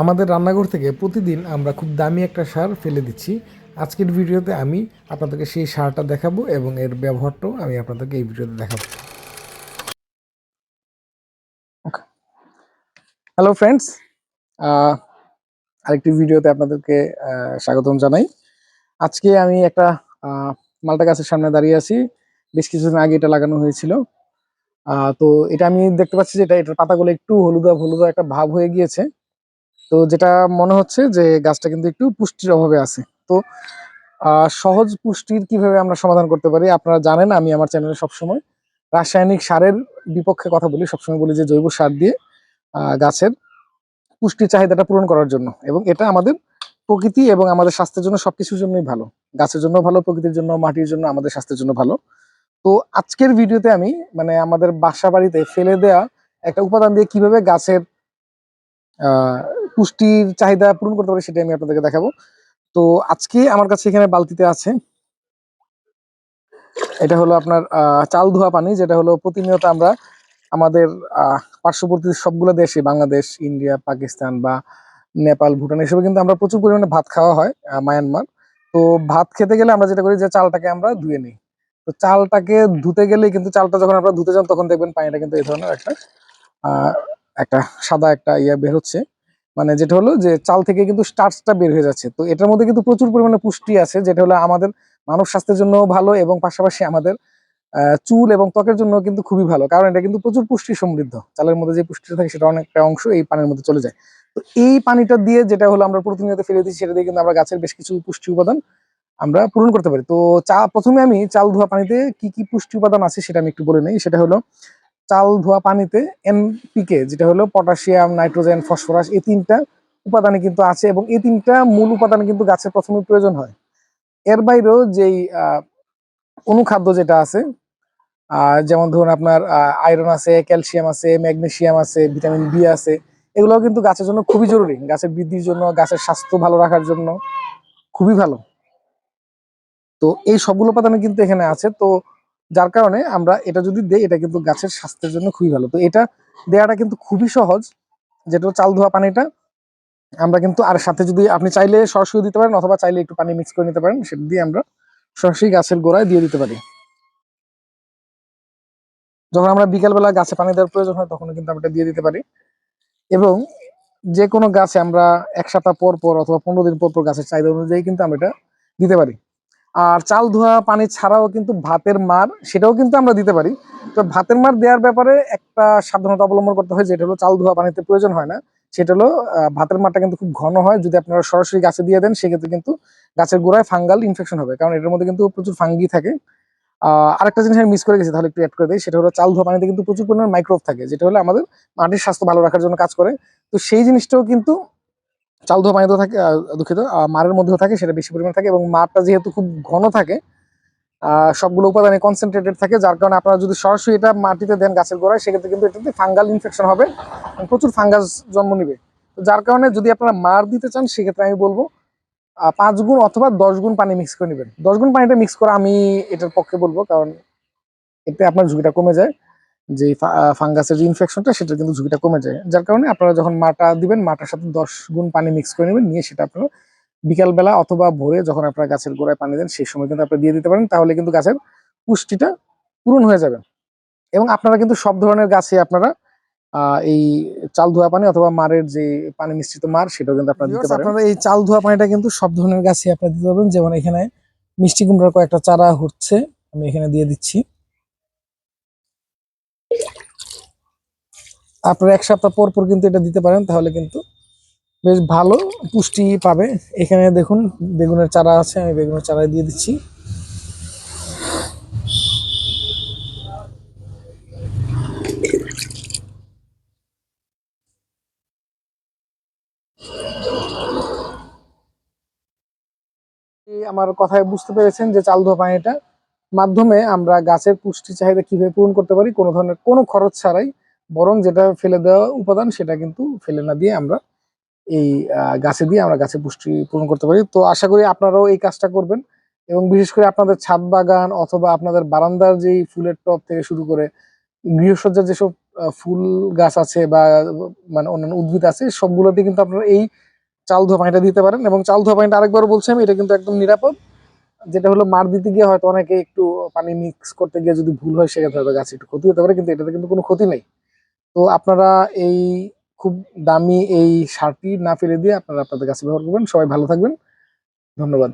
আমাদের রান্নাঘর থেকে প্রতিদিন আমরা খুব দামি একটা সার ফেলে দিচ্ছি। আজকের ভিডিওতে আমি আপনাদেরকে সেই সারটা দেখাবো এবং এর ব্যবহারটাও আমি আপনাদেরকে এই ভিডিওতে দেখাবো। হ্যালো ফ্রেন্ডস আরেকটি ভিডিওতে আপনাদেরকে স্বাগতম জানাই। আজকে আমি একটা মালটা গাছের সামনে দাঁড়িয়ে আছি। বেশ কিছুদিন আগে এটা লাগানো হয়েছিল। তো এটা আমি দেখতে পাচ্ছি যে এটা, এটার পাতাগুলো একটু হলুদা হলুদা একটা ভাব হয়ে গিয়েছে। তো যেটা মনে হচ্ছে যে গাছটা কিন্তু একটু পুষ্টির অভাবে আছে। তো সহজ পুষ্টির কীভাবে আমরা সমাধান করতে পারি আপনারা জানেন, আমি আমার চ্যানেলে সবসময় রাসায়নিক সারের বিপক্ষে কথা বলি, সবসময় বলি যে জৈব সার দিয়ে গাছের পুষ্টি চাহিদাটা পূরণ করার জন্য এবং এটা আমাদের প্রকৃতি এবং আমাদের স্বাস্থ্যের জন্য সবকিছুর জন্যই ভালো। গাছের জন্য ভালো, প্রকৃতির জন্য মাটির জন্য আমাদের স্বাস্থ্যের জন্য ভালো। তো আজকের ভিডিওতে আমি মানে আমাদের বাসা বাড়িতে ফেলে দেয়া একটা উপাদান দিয়ে কীভাবে গাছের পুষ্টির চাহিদা পূরণ করতে পারি সেটা আমি আপনাদেরকে দেখাবো। তো আজকে আমার কাছে এখানে বালতিতে আছে। এটা হলো আপনার চাল ধোয়া পানি, যেটা হলো প্রতিনিয়ত আমরা আমাদের পার্শ্ববর্তী সবগুলো দেশে, বাংলাদেশ, ইন্ডিয়া, পাকিস্তান বা নেপাল, ভুটান, এসবে কিন্তু আমরা প্রচুর পরিমাণে ভাত খাওয়া হয় মায়ানমার। তো ভাত খেতে গেলে আমরা যেটা করি যে চালটাকে আমরা ধুয়ে নিই। তো চালটাকে ধুতে গেলে কিন্তু চালটা যখন আপনারা ধুতে যান তখন দেখবেন পানিটা কিন্তু এই ধরনের একটা একটা সাদা একটা ইয়া বের হচ্ছে। মানে যেটা হলো যে চাল থেকে কিন্তু স্টার্চটা বের হয়ে যাচ্ছে। তো এটার মধ্যে কিন্তু প্রচুর পরিমাণে পুষ্টি আছে, যেটা হলো আমাদের মানব স্বাস্থ্যের জন্য ভালো এবং পাশাপাশি আমাদের চুল এবং ত্বকের জন্য কিন্তু খুবই ভালো। কারণ এটা কিন্তু প্রচুর পুষ্টি সমৃদ্ধ। চালের মধ্যে যে পুষ্টিটা থাকে সেটা অনেকটা অংশ এই পানির মধ্যে চলে যায়। তো এই পানিটা দিয়ে যেটা হলো আমরা প্রতিনিয়ত ফেলে দিচ্ছি, সেটা দিয়ে কিন্তু আমরা গাছের বেশ কিছু পুষ্টি উপাদান আমরা পূরণ করতে পারি। তো চা, প্রথমে আমি চাল ধোয়া পানিতে কি কি পুষ্টি উপাদান আছে সেটা আমি একটু বলে নেই। সেটা হলো চাল ধোয়া পানিতে এনপিকে, যেটা হলো পটাশিয়াম, নাইট্রোজেন, ফসফরাস, এই তিনটা উপাদানে কিন্তু আছে এবং এই তিনটা মূল উপাদান কিন্তু গাছের প্রথমে প্রয়োজন হয়। এর বাইরেও যেই অনুখাদ্য যেটা আছে যেমন ধরুন আপনার আয়রন আছে, ক্যালসিয়াম আছে, ম্যাগনেসিয়াম আছে, ভিটামিন বি আছে এগুলো কিন্তু গাছের জন্য খুবই জরুরি। গাছের বৃদ্ধির জন্য, গাছের স্বাস্থ্য ভালো রাখার জন্য খুবই ভালো। তো এই সবগুলো উপাদান কিন্তু এখানে আছে। তো যার কারণে আমরা এটা যদি দেই, এটা কিন্তু গাছের স্বাস্থ্যের জন্য খুবই ভালো। তো এটা দেওয়াটা কিন্তু খুবই সহজ, যেটা চাল ধোয়া পানিটা। আমরা কিন্তু আর সাথে যদি আপনি চাইলে সরাসরি দিতে পারেন, অথবা চাইলে একটু পানি মিক্স করে নিতে পারেন, সেটা দিয়ে আমরা সরাসরি গাছের গোড়ায় দিয়ে দিতে পারি। যখন আমরা বিকালবেলা গাছে পানি দেওয়ার প্রয়োজন হয় তখন কিন্তু আমরা দিয়ে দিতে পারি। এবং যে কোনো গাছে আমরা এক সপ্তাহ পর পর অথবা পনেরো দিন পর পর গাছের চাহিদা অনুযায়ী কিন্তু আমরা এটা দিতে পারি। আর চাল ধোয়া পানি ছাড়াও কিন্তু ভাতের মার, সেটাও কিন্তু আমরা দিতে পারি। তো ভাতের মার দেওয়ার ব্যাপারে একটা সাবধানতা অবলম্বন করতে হয়, যেটা হলো চাল ধোয়া পানিতে প্রয়োজন হয় না। সেটা হলো ভাতের মারটা কিন্তু খুব ঘন হয়, যদি আপনারা সরাসরি গাছে দিয়ে দেন, সেক্ষেত্রে কিন্তু গাছের গোড়ায় ফাঙ্গাল ইনফেকশন হবে, কারণ এটার মধ্যে কিন্তু প্রচুর ফাঙ্গি থাকে। আরেকটা জিনিস আমি মিস করে গেছি, তাহলে একটু অ্যাড করে দিই, সেটা হলো চাল ধোয়া পানিতে কিন্তু প্রচুর পরিমাণে মাইক্রোব থাকে, যেটা হলো আমাদের মাটির স্বাস্থ্য ভালো রাখার জন্য কাজ করে। তো সেই জিনিসটাও কিন্তু চাল ধোয়া পানিতেও থাকে দুঃখিত মারের মধ্যেও থাকে, সেটা বেশি পরিমাণে থাকে এবং মারটা যেহেতু খুব ঘন থাকে সবগুলো উপাদানে কনসেন্ট্রেটেড থাকে, যার কারণে আপনারা যদি সরাসরি এটা মাটিতে দেন গাছের গোড়ায়, সেক্ষেত্রে কিন্তু এটাতে ফাঙ্গাল ইনফেকশন হবে প্রচুর ফাঙ্গাস জন্ম নিবে। তো যার কারণে যদি আপনারা মার দিতে চান, সেক্ষেত্রে আমি বলব পাঁচ গুণ অথবা দশ গুণ পানি মিক্স করে নেবেন। দশ গুণ পানিটা মিক্স করা আমি এটার পক্ষে বলব, কারণ এতে আপনার ঝুঁকিটা কমে যায়। যে ফাঙ্গাসের যে ইনফেকশনটা সেটা কিন্তু ঝুঁকিটা কমে যায়। যার কারণে আপনারা যখন মাটা দিবেন মাটার সাথে দশ গুণ পানি মিক্স করে নেবেন নিয়ে সেটা আপনারা বিকালবেলা অথবা ভোরে যখন আপনারা গাছের গোড়ায় পানি দেন সেই সময় কিন্তু আপনারা দিয়ে দিতে পারেন তাহলে কিন্তু গাছের পুষ্টিটা পূরণ হয়ে যাবে। এবং আপনারা কিন্তু সব ধরনের গাছে আপনারা আহ, এই চাল ধোয়া পানি অথবা মারের যে পানি মিশ্রিত মার সেটাও কিন্তু আপনারা দিতে পারেন। আপনারা এই চাল ধোয়া পানিটা কিন্তু সব ধরনের গাছে আপনারা দিতে পারবেন। যেমন এখানে মিষ্টি কুমড়ার কয়েকটা চারা হচ্ছে আমি এখানে দিয়ে দিচ্ছি। আপনারা এক সপ্তাহ পর পর কিন্তু এটা দিতে পারেন, তাহলে কিন্তু বেশ ভালো পুষ্টি পাবে। এখানে দেখুন, বেগুনের চারা আছে, আমি বেগুনের চারা দিয়ে দিচ্ছি। আমার কথায় বুঝতে পেরেছেন যে চাল ধোয়া পানিটা মাধ্যমে আমরা গাছের পুষ্টি চাহিদা কীভাবে পূরণ করতে পারি, কোনো ধরনের কোনো খরচ ছাড়াই বরং যেটা ফেলে দেওয়া উপাদান, সেটা কিন্তু ফেলে না দিয়ে আমরা এই গাছে দিয়ে আমরা গাছে পুষ্টি পূরণ করতে পারি। তো আশা করি আপনারাও এই কাজটা করবেন এবং বিশেষ করে আপনাদের ছাদ বাগান অথবা আপনাদের বারান্দার যেই ফুলের টব থেকে শুরু করে গৃহসজ্জার যেসব ফুল গাছ আছে বা মানে অন্যান্য উদ্ভিদ আছে, সবগুলোতে কিন্তু আপনারা এই চাল ধোয়া পানিটা দিতে পারেন। এবং চাল ধোয়া পানিটা আরেকবার বলছি আমি, এটা কিন্তু একদম নিরাপদ। যেটা হলো, মার দিতে গিয়ে হয়তো অনেকে একটু পানি মিক্স করতে গিয়ে যদি ভুল হয়, সেক্ষেত্রে হয়তো গাছে একটু ক্ষতি হতে পারে, কিন্তু এটাতে কিন্তু কোনো ক্ষতি নেই। তো আপনারা এই খুব দামি এই সারটি না ফেলে দিয়ে আপনারা আপনাদের কাছে ব্যবহার করবেন। সবাই ভালো থাকবেন। ধন্যবাদ।